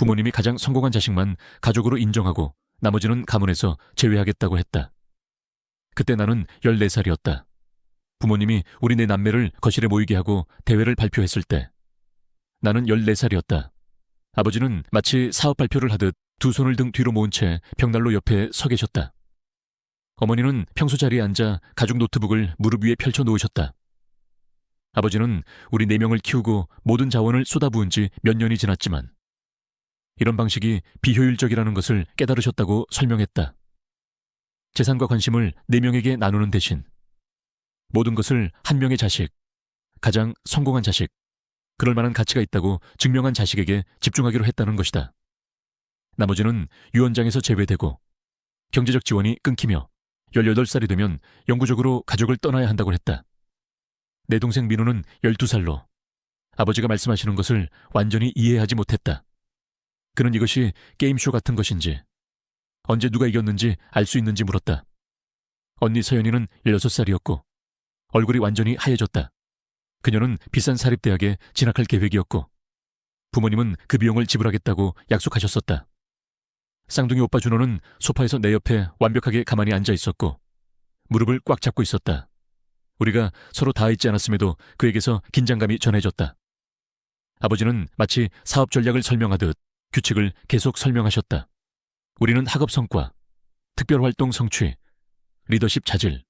부모님이 가장 성공한 자식만 가족으로 인정하고 나머지는 가문에서 제외하겠다고 했다. 그때 나는 14살이었다. 부모님이 우리 네 남매를 거실에 모이게 하고 대회를 발표했을 때 나는 14살이었다. 아버지는 마치 사업 발표를 하듯 두 손을 등 뒤로 모은 채 벽난로 옆에 서 계셨다. 어머니는 평소 자리에 앉아 가죽 노트북을 무릎 위에 펼쳐 놓으셨다. 아버지는 우리 네 명을 키우고 모든 자원을 쏟아부은 지 몇 년이 지났지만 이런 방식이 비효율적이라는 것을 깨달으셨다고 설명했다. 재산과 관심을 네 명에게 나누는 대신 모든 것을 한 명의 자식, 가장 성공한 자식, 그럴 만한 가치가 있다고 증명한 자식에게 집중하기로 했다는 것이다. 나머지는 유언장에서 제외되고 경제적 지원이 끊기며 18살이 되면 영구적으로 가족을 떠나야 한다고 했다. 내 동생 민우는 12살로 아버지가 말씀하시는 것을 완전히 이해하지 못했다. 그는 이것이 게임쇼 같은 것인지 언제 누가 이겼는지 알 수 있는지 물었다. 언니 서연이는 16살이었고 얼굴이 완전히 하얘졌다. 그녀는 비싼 사립대학에 진학할 계획이었고 부모님은 그 비용을 지불하겠다고 약속하셨었다. 쌍둥이 오빠 준호는 소파에서 내 옆에 완벽하게 가만히 앉아 있었고 무릎을 꽉 잡고 있었다. 우리가 서로 닿아 있지 않았음에도 그에게서 긴장감이 전해졌다. 아버지는 마치 사업 전략을 설명하듯 규칙을 계속 설명하셨다. 우리는 학업 성과, 특별활동 성취, 리더십 자질,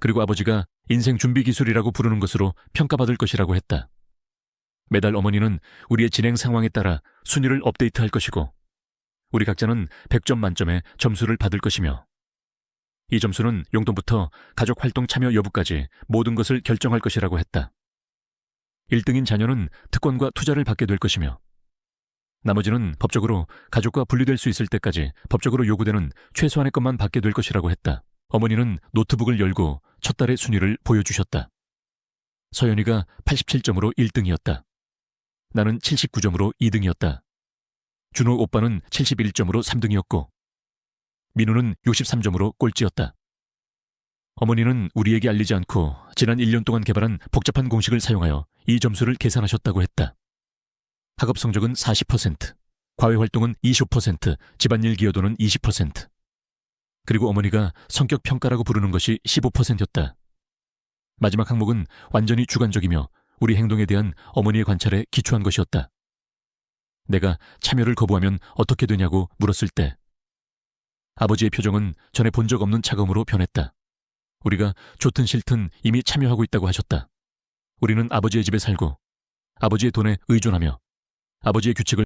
그리고 아버지가 인생 준비 기술이라고 부르는 것으로 평가받을 것이라고 했다. 매달 어머니는 우리의 진행 상황에 따라 순위를 업데이트할 것이고, 우리 각자는 100점 만점에 점수를 받을 것이며, 이 점수는 용돈부터 가족 활동 참여 여부까지 모든 것을 결정할 것이라고 했다. 1등인 자녀는 특권과 투자를 받게 될 것이며, 나머지는 법적으로 가족과 분리될 수 있을 때까지 법적으로 요구되는 최소한의 것만 받게 될 것이라고 했다. 어머니는 노트북을 열고 첫 달의 순위를 보여주셨다. 서연이가 87점으로 1등이었다. 나는 79점으로 2등이었다. 준호 오빠는 71점으로 3등이었고, 민우는 63점으로 꼴찌였다. 어머니는 우리에게 알리지 않고 지난 1년 동안 개발한 복잡한 공식을 사용하여 이 점수를 계산하셨다고 했다. 학업 성적은 40%, 과외 활동은 25%, 집안일 기여도는 20%. 그리고 어머니가 성격 평가라고 부르는 것이 15%였다. 마지막 항목은 완전히 주관적이며 우리 행동에 대한 어머니의 관찰에 기초한 것이었다. 내가 참여를 거부하면 어떻게 되냐고 물었을 때 아버지의 표정은 전에 본 적 없는 차가움으로 변했다. 우리가 좋든 싫든 이미 참여하고 있다고 하셨다. 우리는 아버지의 집에 살고 아버지의 돈에 의존하며 아버지의 규칙을